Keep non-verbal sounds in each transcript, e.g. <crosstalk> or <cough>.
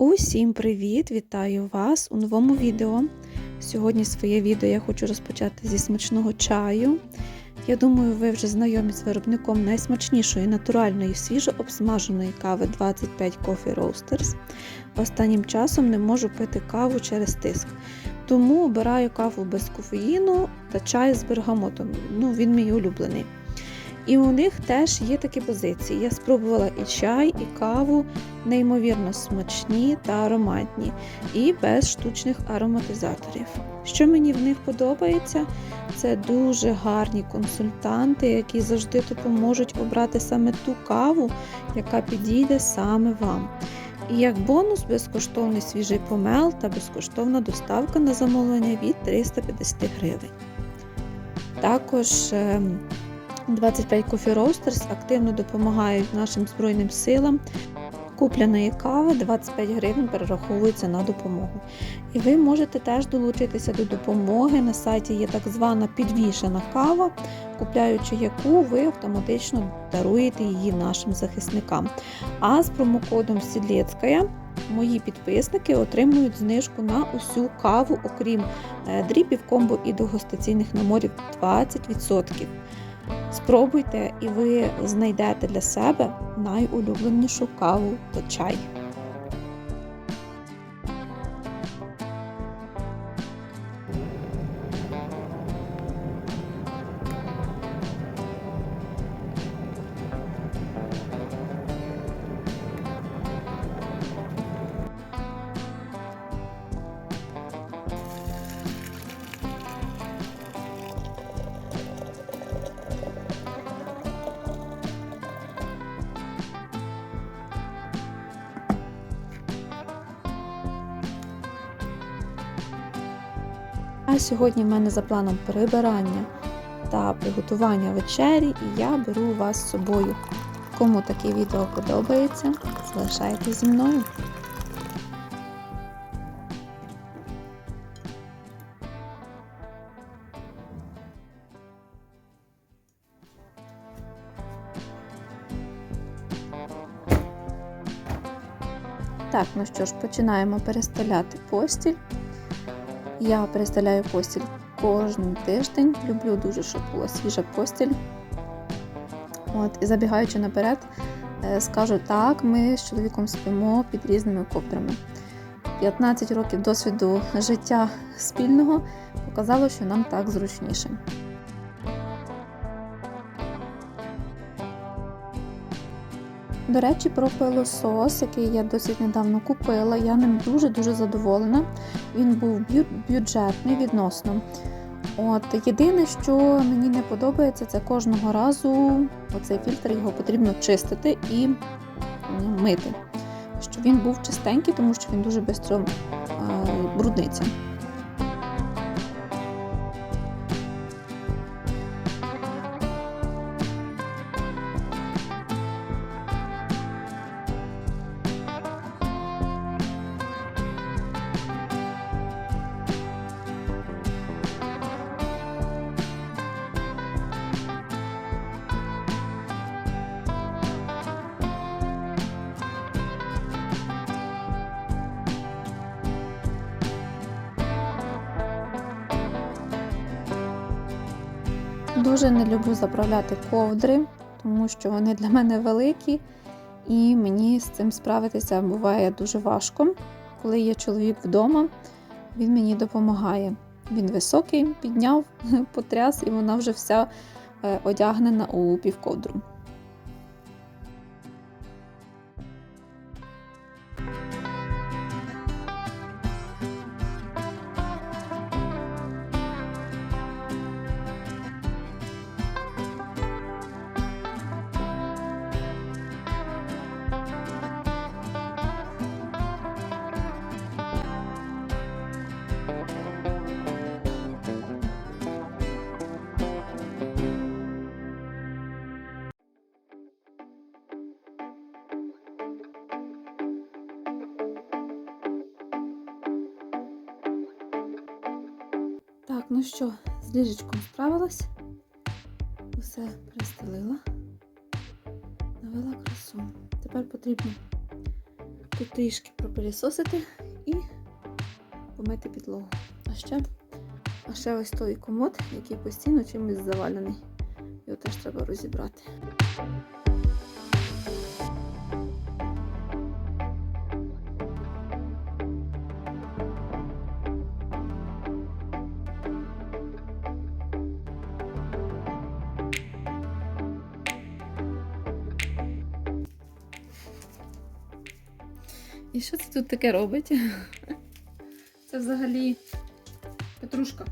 Усім привіт! Вітаю вас у новому відео. Сьогодні своє відео я хочу розпочати зі смачного чаю. Я думаю, ви вже знайомі з виробником найсмачнішої натуральної свіжо обсмаженої кави 25 Coffee Roasters. Останнім часом не можу пити каву через тиск. Тому обираю каву без кофеїну та чай з бергамотом. Ну, він мій улюблений. І у них теж є такі позиції. Я спробувала і чай, і каву, неймовірно смачні та ароматні, і без штучних ароматизаторів. Що мені в них подобається, це дуже гарні консультанти, які завжди допоможуть обрати саме ту каву, яка підійде саме вам. І як бонус безкоштовний свіжий помел та безкоштовна доставка на замовлення від 350 гривень. Також 25 Coffee Roasters активно допомагають нашим Збройним силам. Купляної кави 25 гривень перераховується на допомогу. І ви можете теж долучитися до допомоги. На сайті є так звана підвішена кава, купляючи яку ви автоматично даруєте її нашим захисникам. А з промокодом Сідлецькая мої підписники отримують знижку на усю каву, окрім дрібів, комбо і дегустаційних наборів 20%. Спробуйте і ви знайдете для себе найулюбленішу каву та чай. А сьогодні в мене за планом прибирання та приготування вечері, і я беру вас з собою. Кому таке відео подобається, залишайтесь зі мною. Так, ну що ж, починаємо перестеляти постіль. Я переставляю постіль кожен тиждень. Люблю дуже, щоб була свіжа постіль. От, І забігаючи наперед, скажу так, ми з чоловіком спимо під різними ковдрами. 15 років досвіду життя спільного показало, що нам так зручніше. До речі, про пилосос, який я досить недавно купила, я ним дуже-дуже задоволена. Він був бюджетний відносно. От Єдине, що мені не подобається, це кожного разу оцей фільтр його потрібно чистити і мити. Щоб він був чистенький, тому що він дуже швидко брудниться. Дуже не люблю заправляти ковдри, тому що вони для мене великі, і мені з цим справитися буває дуже важко. Коли є чоловік вдома, він мені допомагає. Він високий, підняв, <laughs> потряс, і вона вже вся одягнена у півковдру. Ну що, з ліжечком справилась, усе пристелила, навела красу. Тепер потрібно тут трішки пропилісосити і помити підлогу. А ще, а ще ось той комод, який постійно чимось завалений. Його теж треба розібрати. І що це тут таке робить? <laughs> Це взагалі петрушка.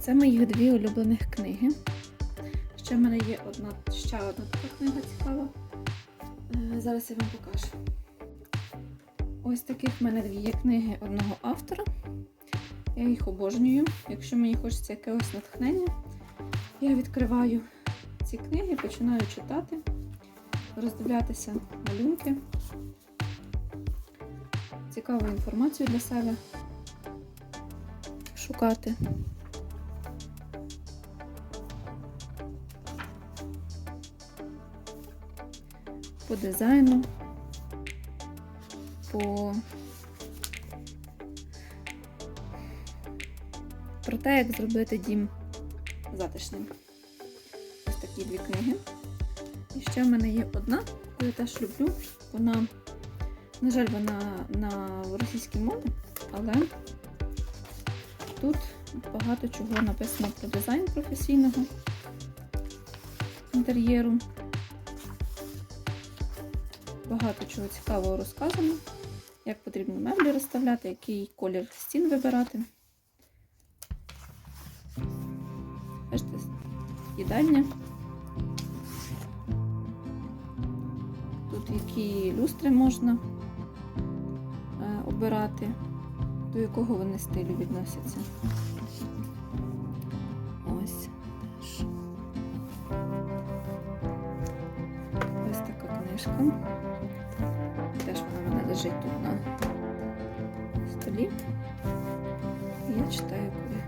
Це моїх дві улюблених книги. Ще в мене є одна, ще одна така книга цікава. Е, Зараз я вам покажу. Ось таких в мене дві є книги одного автора. Я їх обожнюю. Якщо мені хочеться якогось натхнення, я відкриваю ці книги, починаю читати, роздивлятися малюнки, цікаву інформацію для себе шукати. По дизайну, по про те, як зробити дім затишним. Ось такі дві книги. І ще в мене є одна, яку я теж люблю. Вона, на жаль, вона на російській мові, але тут багато чого написано про дизайн професійного інтер'єру. Багато чого цікавого розказано, як потрібно меблі розставляти, який колір стін вибирати. Бачите, їдальня. Тут які люстри можна е, обирати, до якого вони стилю відносяться. Ось теж. Ось така книжка. Лежить тут на столі. Я читаю, хочу.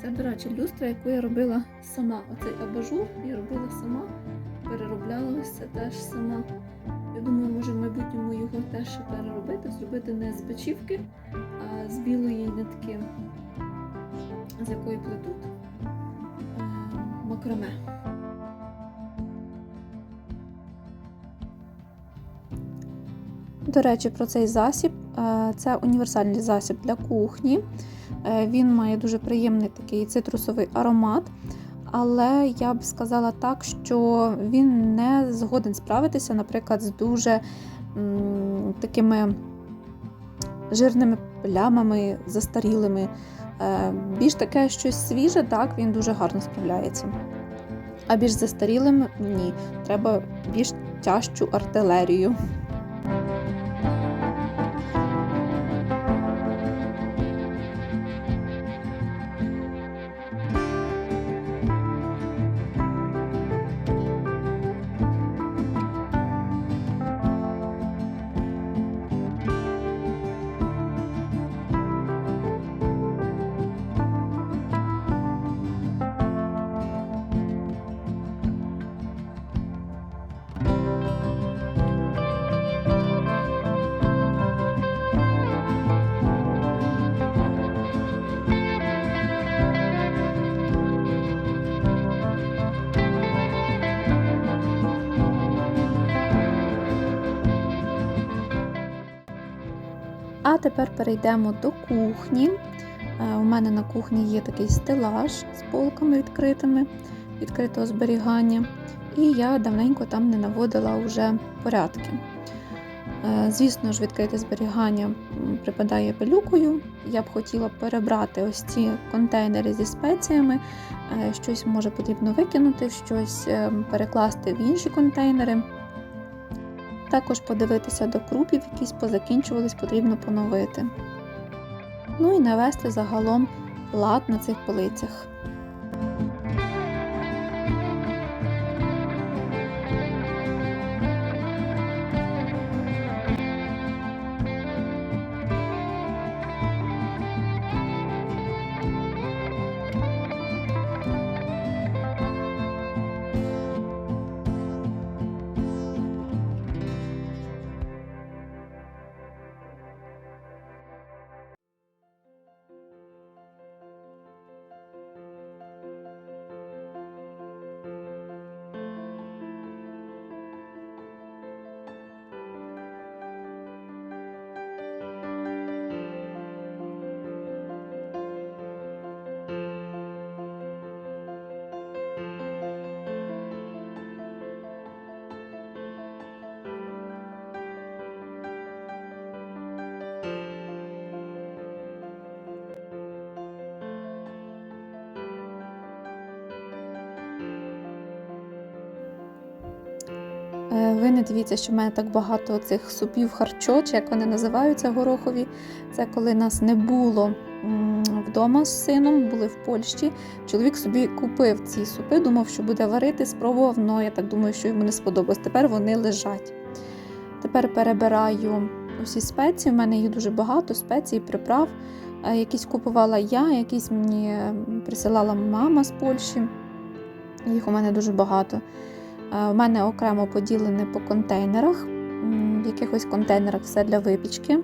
Це, до речі, люстра, яку я робила сама. Оцей абажур я робила сама, переробляла це теж сама. Я думаю, може в майбутньому його теж переробити, зробити не з печівки, а з білої нитки, з якої плетуть е, макраме. До речі, про цей засіб. Е, Це універсальний засіб для кухні. Е, Він має дуже приємний такий цитрусовий аромат. Але я б сказала так, що він не згоден справитися, наприклад, з дуже м, такими жирними плямами, застарілими. Е, Більш таке щось свіже, так, він дуже гарно справляється. А більш застарілим ні. Треба більш тяжчу артилерію. Тепер перейдемо до кухні. Е, У мене на кухні є такий стелаж з полками відкритими, відкритого зберігання. І я давненько там не наводила вже порядки. Е, Звісно ж, відкрите зберігання припадає пилюкою. Я б хотіла перебрати ось ці контейнери зі спеціями. Е, Щось може потрібно викинути, щось е, перекласти в інші контейнери. Також подивитися до крупів, якісь позакінчувались, потрібно поновити. Ну і навести загалом лад на цих полицях. Ви не дивіться, що в мене так багато цих супів харчо, як вони називаються горохові. Це коли нас не було вдома з сином, були в Польщі. Чоловік собі купив ці супи, думав, що буде варити, спробував, але я так думаю, що йому не сподобалось. Тепер вони лежать. Тепер перебираю усі спеції. У мене їх дуже багато, спецій, приправ. Е, Якісь купувала я, якісь мені присилала мама з Польщі. Їх у мене дуже багато. У мене окремо поділене по контейнерах. В якихось контейнерах все для випічки, е,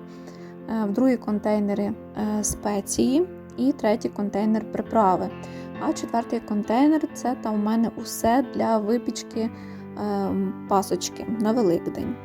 в другі контейнери е, спеції і третій контейнер приправи. А четвертий контейнер це там у мене усе для випічки е, пасочки на Великдень.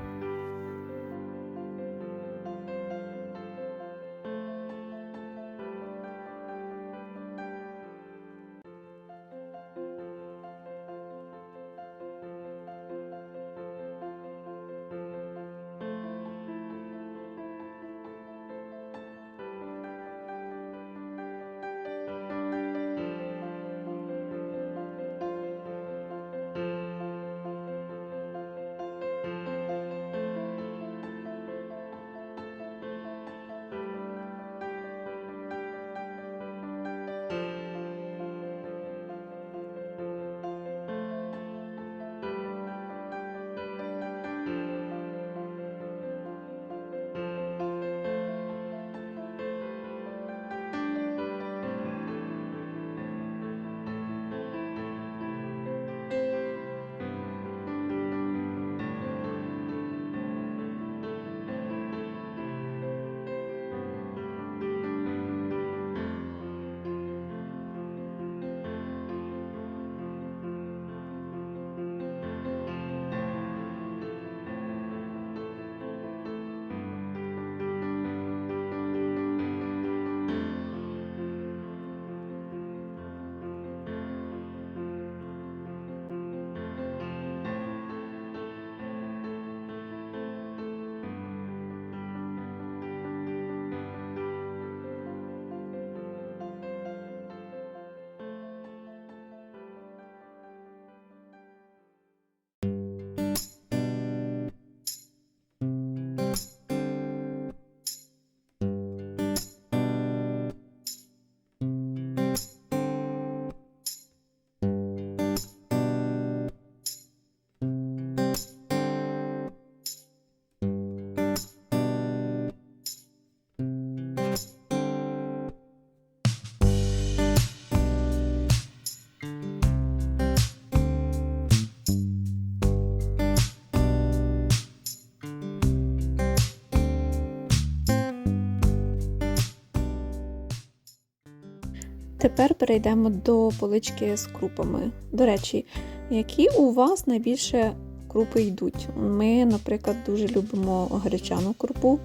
Тепер перейдемо до полички з крупами. До речі, які у вас найбільше крупи йдуть? Ми, наприклад, дуже любимо гречану крупу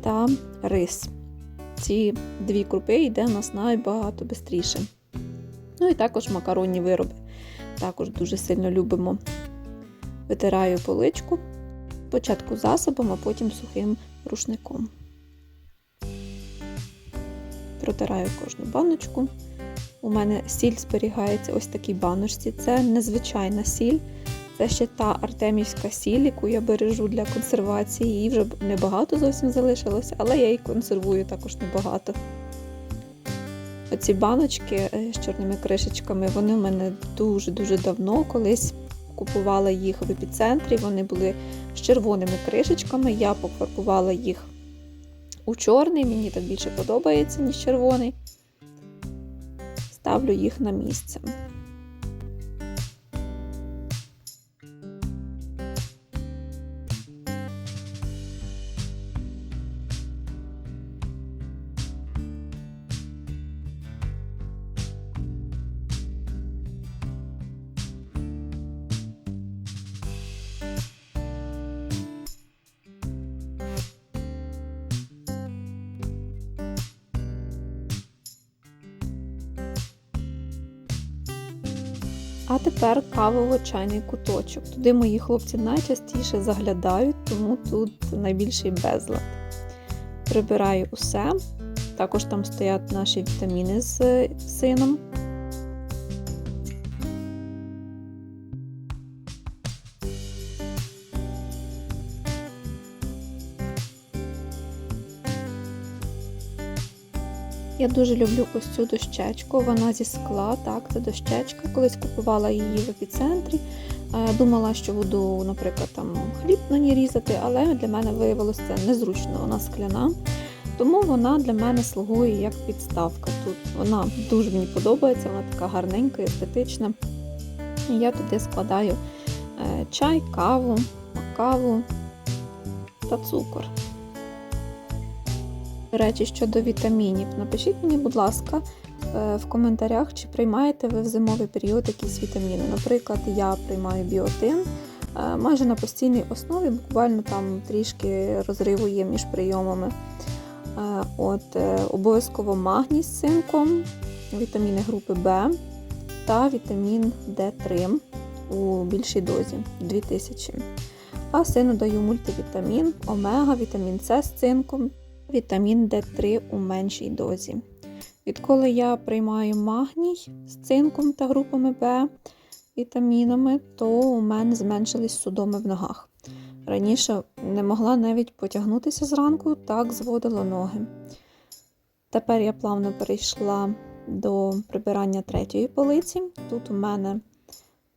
та рис. Ці дві крупи йде у нас набагато швидше. Ну і також макаронні вироби. Також дуже сильно любимо. Витираю поличку, спочатку засобом, а потім сухим рушником. Протираю кожну баночку. У мене сіль зберігається ось такій баночці. Це незвичайна сіль. Це ще та артемівська сіль, яку я бережу для консервації. Її вже небагато зовсім залишилося, але я її консервую також небагато. Оці баночки е, з чорними кришечками, вони в мене дуже-дуже давно колись купувала їх в епіцентрі. Вони були з червоними кришечками. Я пофарбувала їх у чорний, мені так більше подобається, ніж червоний. Ставлю їх на місце. А тепер кавово-чайний куточок. Туди мої хлопці найчастіше заглядають, тому тут найбільший безлад. Прибираю усе. Також там стоять наші вітаміни з сином. Я дуже люблю ось цю дощечку. Вона зі скла, так, це дощечка. Колись купувала її в епіцентрі. Е, Думала, що буду, наприклад, там хліб на ній різати, але для мене виявилося це незручно, вона скляна. Тому вона для мене слугує як підставка. Тут вона дуже мені подобається, вона така гарненька, естетична. І я туди складаю е, чай, каву, каву та цукор. Речі, щодо вітамінів, напишіть мені, будь ласка, е, в коментарях, чи приймаєте ви в зимовий період якісь вітаміни. Наприклад, я приймаю біотин е, майже на постійній основі, буквально там трішки розриву є між прийомами. Е, От, Обов'язково магній з цинком, вітаміни групи В та вітамін D3 у більшій дозі 2000. А сину даю мультивітамін, омега, вітамін С з цинком, вітамін D3 у меншій дозі. Відколи я приймаю магній з цинком та групами В вітамінами, то у мене зменшились судоми в ногах. Раніше не могла навіть потягнутися зранку, так зводила ноги. Тепер я плавно перейшла до прибирання третьої полиці. Тут у мене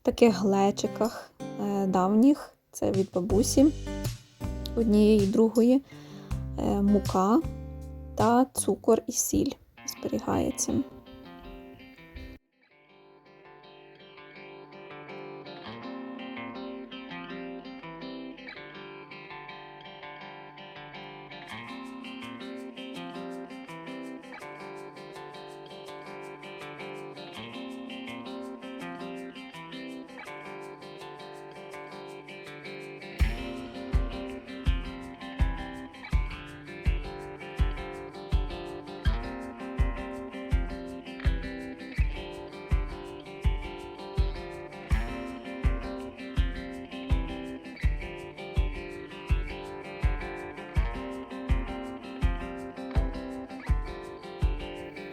в таких глечиках е, давніх, це від бабусі однієї і другої, мука та цукор і сіль зберігається.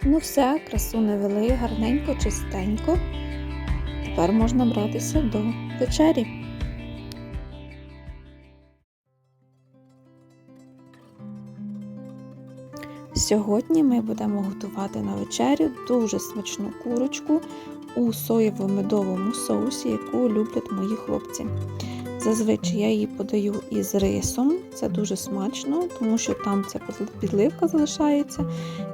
Ну все, красу навели, гарненько, чистенько. Тепер можна братися до вечері. Сьогодні ми будемо готувати на вечерю дуже смачну курочку у соєво-медовому соусі, яку люблять мої хлопці. Зазвичай я її подаю із рисом, це дуже смачно, тому що там ця підливка залишається.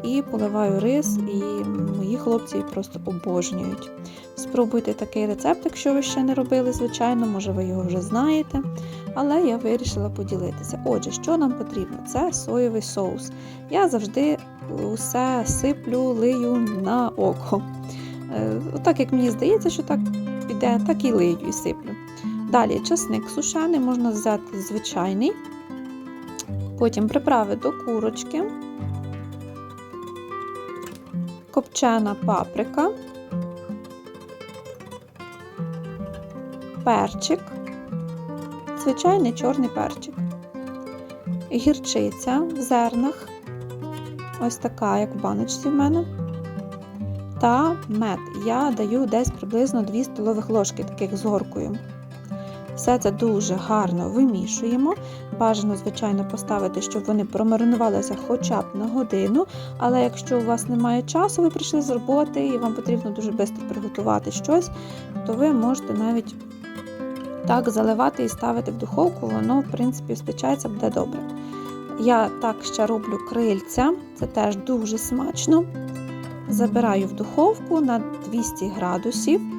І поливаю рис, і мої хлопці її просто обожнюють. Спробуйте такий рецепт, якщо ви ще не робили, звичайно, може ви його вже знаєте. Але я вирішила поділитися. Отже, що нам потрібно? Це соєвий соус. Я завжди усе сиплю, лию на око. Е, Так як мені здається, що так піде, так і лию і сиплю. Далі часник сушений, можна взяти звичайний. Потім приправи до курочки, копчена паприка, перчик, звичайний чорний перчик, гірчиця в зернах, ось така, як в баночці в мене. Та мед. Я даю десь приблизно 2 столових ложки, таких з горкою. Все це дуже гарно вимішуємо. Бажано, звичайно, поставити, щоб вони промаринувалися хоча б на годину. Але якщо у вас немає часу, ви прийшли з роботи і вам потрібно дуже швидко приготувати щось, то ви можете навіть так заливати і ставити в духовку, воно, в принципі, спечається, буде добре. Я так ще роблю крильця, це теж дуже смачно. Забираю в духовку на 200 градусів.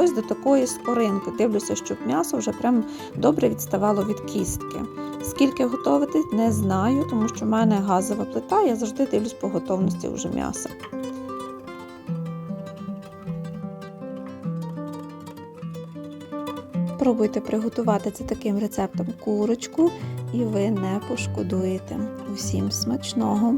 Ось до такої скоринки. Дивлюся, щоб м'ясо вже прям добре відставало від кістки. Скільки готувати, не знаю, тому що в мене газова плита, я завжди дивлюсь по готовності вже м'яса. Пробуйте приготувати це таким рецептом курочку, і ви не пошкодуєте. Усім смачного!